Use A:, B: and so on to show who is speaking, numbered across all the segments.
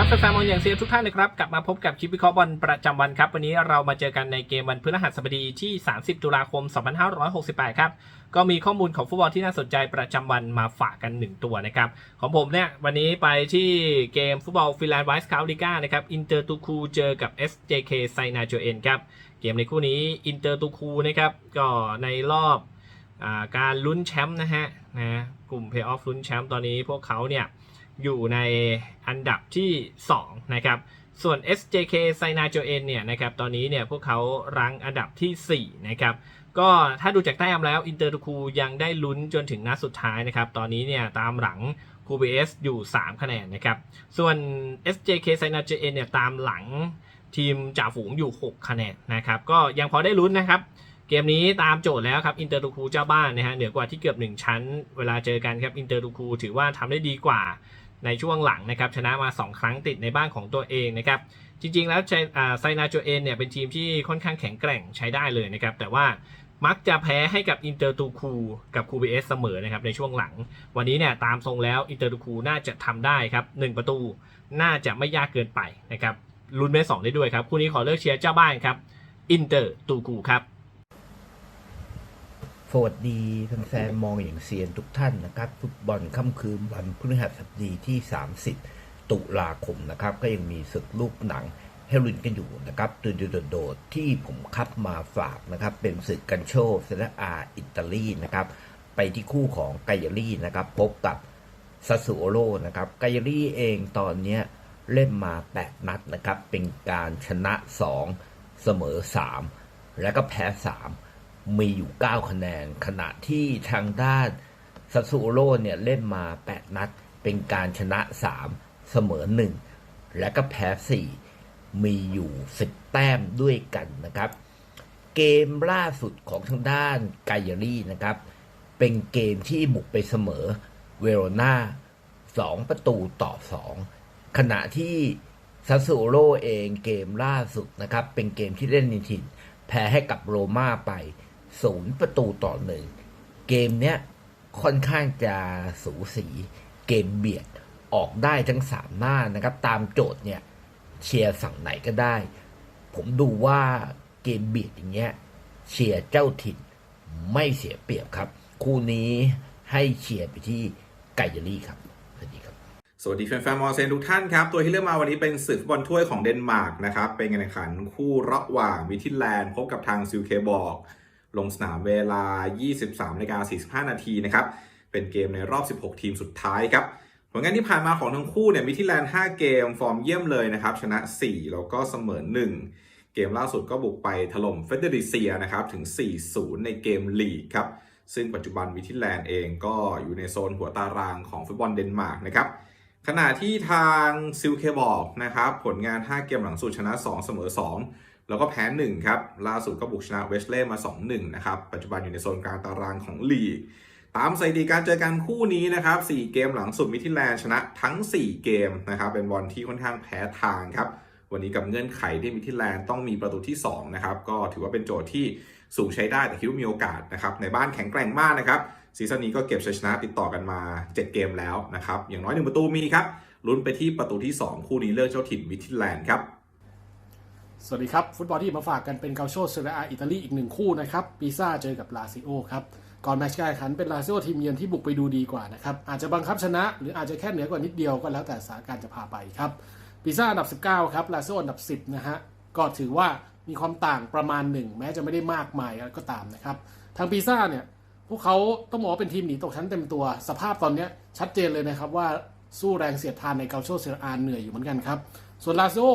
A: ครับแฟนๆมองอย่างเซียทุกท่านนะครับกลับมาพบกับคลิปวิเคราะห์บอลประจำวันครับวันนี้เรามาเจอกันในเกมวันพฤหัสบดีที่ 30 ตุลาคม 2568 ครับก็มีข้อมูลของฟุตบอลที่น่าสนใจประจำวันมาฝากกัน 1 ตัวนะครับของผมเนี่ยวันนี้ไปที่เกมฟุตบอลฟินแลนด์ไวส์คาลิก้านะครับอินเตอร์ตูคูเจอกับ SJK ไซนาโจเอ็นครับเกมในคู่นี้อินเตอร์ตูคูนะครับก็ในรอบอการลุ้นแชมป์นะฮะนะกลุ่มเพย์ออฟลุ้นแชมป์ตอนนี้พวกเขาเนี่ย อยู่ในอันดับที่ 2 นะครับ ส่วน SJK ไซนาโจเอนเนี่ยนะครับ ตอนนี้เนี่ยพวกเขารั้งอันดับที่ 4 นะครับ ก็ถ้าดูจากแต้มแล้วอินเตอร์คูยังได้ลุ้นจนถึงนัดสุดท้ายนะครับ ตอนนี้เนี่ยตามหลังคูบีเอสอยู่ 3 คะแนนนะครับ ส่วน SJK ไซนาโจเอนเนี่ยตามหลังทีมจ่าฝูงอยู่ 6 คะแนนนะครับ ก็ยังพอได้ลุ้นนะครับเกมนี้ตามโจทย์แล้วครับอินเตอร์ตูคูเจ้าบ้านนะฮะเหนือกว่าที่เกือบ 1 ชั้น เวลาเจอกันครับอินเตอร์ตูคูถือว่าทำได้ดีกว่า ในช่วงหลังนะครับชนะมา 2 ครั้งติดในบ้านของตัวเองนะครับจริงๆแล้วไซอ่าไซนาโจเอนเนี่ยเป็นทีมที่ค่อนข้างแข็งแกร่งใช้ได้เลยนะครับแต่ว่ามักจะแพ้ให้กับอินเตอร์ตูคูกับคูบีเอสเสมอนะครับในช่วงหลัง วันนี้เนี่ยตามทรงแล้วอินเตอร์ตูคูน่าจะทำได้ครับหนึ่งประตูน่าจะไม่ยากเกินไปนะครับลุ้นเมสองได้ด้วยครับคู่นี้ขอเลือกเชียร์เจ้าบ้านครับอินเตอร์ตูคูครับ
B: สวัสดีแฟนๆมองอย่างเซียนทุกท่านนะครับ ฟุตบอลค่ำคืนวันพฤหัสบดีที่ 30 ตุลาคมนะครับ ก็ยังมีศึกลูกหนังให้ลุ้นกันอยู่นะครับตัวโดดๆที่ผมคัดมาฝากนะครับ เป็นศึกกันโชเซเรอาอิตาลีนะครับ ไปที่คู่ของไกยารี่นะครับ พบกับซาสุโอโรนะครับไกยารี่เองตอนนี้เล่นมา 8 นัดนะครับ เป็นการชนะ 2 เสมอ 3 และก็แพ้ 3 มีอยู่ 9 คะแนน ขณะที่ทางด้านซัตซูโอโร่เนี่ยเล่นมา 8 นัด เป็นการชนะ 3 เสมอ 1 และก็แพ้ 4 มีอยู่ 10 แต้มด้วยกันนะครับ เกมล่าสุดของทางด้านไกเยรี่นะครับ เป็นเกมที่บุกไปเสมอเวโรนา2 ประตูต่อ 2 ขณะที่ซัสซูโอโรเองเกมล่าสุดนะครับ เป็นเกมที่เล่นในถิ่นแพ้ให้กับโรม่าไป ศูนย์ประตูต่อหนึ่งเกมเนี้ยค่อนข้างจะสูสีเกมเบียดออกได้ทั้งสามหน้านะครับ ตามโจทย์เนี่ยเชียร์ฝั่งไหนก็ได้ ผมดูว่าเกมเบียดอย่างเงี้ยเชียร์เจ้าถิ่นไม่เสียเปรียบครับ คู่นี้ให้เชียร์ไปที่ไกยรี่ครับสวัสดีครับ
C: สวัสดีแฟนๆมอเซนทุกท่านครับ ตัวที่เลือกมาวันนี้เป็นศึกฟุตบอลถ้วยของเดนมาร์กนะครับ เป็นการแข่งขันคู่ระหว่างวิทิแลนด์พบกับทางซิลเคบอร์ก ลงสนามเวลา 23นาฬิกา45 นาทีนะครับ เป็นเกมในรอบ 16 ทีมสุดท้ายครับ ผลงานที่ผ่านมาของทั้งคู่เนี่ยวิทิแลนด์ 5 เกม ฟอร์มเยี่ยมเลยนะครับ ชนะ 4 แล้วก็เสมอ 1 เกมล่าสุดก็บุกไปถล่มเฟเดริเซียนะครับ ถึง 4-0 ในเกมลีกครับ ซึ่งปัจจุบันวิทิแลนด์เองก็อยู่ในโซนหัวตารางของฟุตบอลเดนมาร์กนะครับขณะที่ทางซิลเคบอกนะครับ ผลงาน 5 เกมหลังสุดชนะ 2 เสมอ 2 แล้วก็แพ้1ครับ ล่าสุดก็บุกชนะเวสเล่มา 2-1 นะครับ ปัจจุบันอยู่ในโซนกลางตารางของลีก ตามสถิติการเจอกันคู่นี้นะครับ 4 เกมหลังสุดมิทิแลนด์ชนะทั้ง 4 เกมนะครับ เป็นบอลที่ค่อนข้างแพ้ทางครับ วันนี้กับเงื่อนไขที่มิทิแลนด์ต้องมีประตูที่ 2 นะครับ ก็ถือว่าเป็นโจทย์ที่สูงใช้ได้แต่คิดว่ามีโอกาสนะครับ ในบ้านแข็งแกร่งมากนะครับซีซั่นนี้ก็เก็บชัยชนะติดต่อกันมา 7 เกมแล้วนะครับ อย่างน้อย1ประตูมีครับ ลุ้นไปที่ประตูที่ 2 คู่นี้เลือกเจ้าถิ่นมิทิแลนด์ครับ
D: สวัสดีครับ ฟุตบอลที่มาฝากกันเป็นเกาโชเซเรอาอิตาลีอีกหนึ่งคู่นะครับปีซ่าเจอกับลาซิโอครับ ก่อนแมตช์การแข่งขันเป็นลาซิโอทีมเยือนที่บุกไปดูดีกว่านะครับ อาจจะบังคับชนะ หรืออาจจะแค่เหนือกว่านิดเดียวก็แล้วแต่สถานการณ์จะพาไปครับปีซ่าอันดับ 19 ครับลาซิโออันดับ 10 นะฮะก็ถือว่ามีความต่างประมาณหนึ่งแม้จะไม่ได้มากมายก็ตามนะครับทางปีซ่าเนี่ยพวกเขาต้องบอกว่าเป็นทีมหนีตกชั้นเต็มตัว สภาพตอนนี้ชัดเจนเลยนะครับว่าสู้แรงเสียดทานในเกาโชเซเรอาเหนื่อยอยู่เหมือนกันครับส่วนลาซิโอ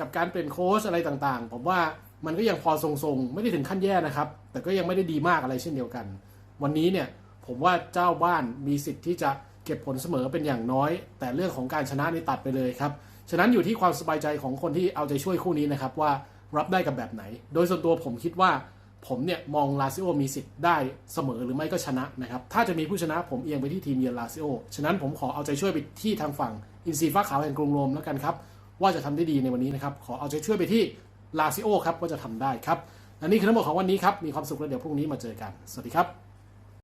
D: กับการเป็นโค้ชอะไรต่างๆ ผมว่ามันก็ยังพอทรงๆ ไม่ได้ถึงขั้นแย่นะครับ แต่ก็ยังไม่ได้ดีมากอะไรเช่นเดียวกัน วันนี้เนี่ยผมว่าเจ้าบ้านมีสิทธิ์ที่จะเก็บผลเสมอเป็นอย่างน้อย แต่เรื่องของการชนะนี่ตัดไปเลยครับ ฉะนั้นอยู่ที่ความสบายใจของคนที่เอาใจช่วยคู่นี้นะครับว่ารับได้กับแบบไหน โดยส่วนตัวผมคิดว่าผมเนี่ยมองลาซิโอมีสิทธิ์ได้เสมอหรือไม่ก็ชนะนะครับ ถ้าจะมีผู้ชนะผมเอียงไปที่ทีมเยือนลาซิโอ ฉะนั้นผมขอเอาใจช่วยไปที่ทางฝั่งอินซีฟ้าขาวแห่งกรุงโรมแล้วกันครับ ว่าจะทำได้ดีในวันนี้นะครับ ขอเอาใจช่วยไปที่ลาซิโอครับว่าจะทำได้ครับและนี่คือทั้งหมดของวันนี้ครับ มีความสุขแล้วเดี๋ยวพรุ่งนี้มาเจอกัน สวัสดีครับ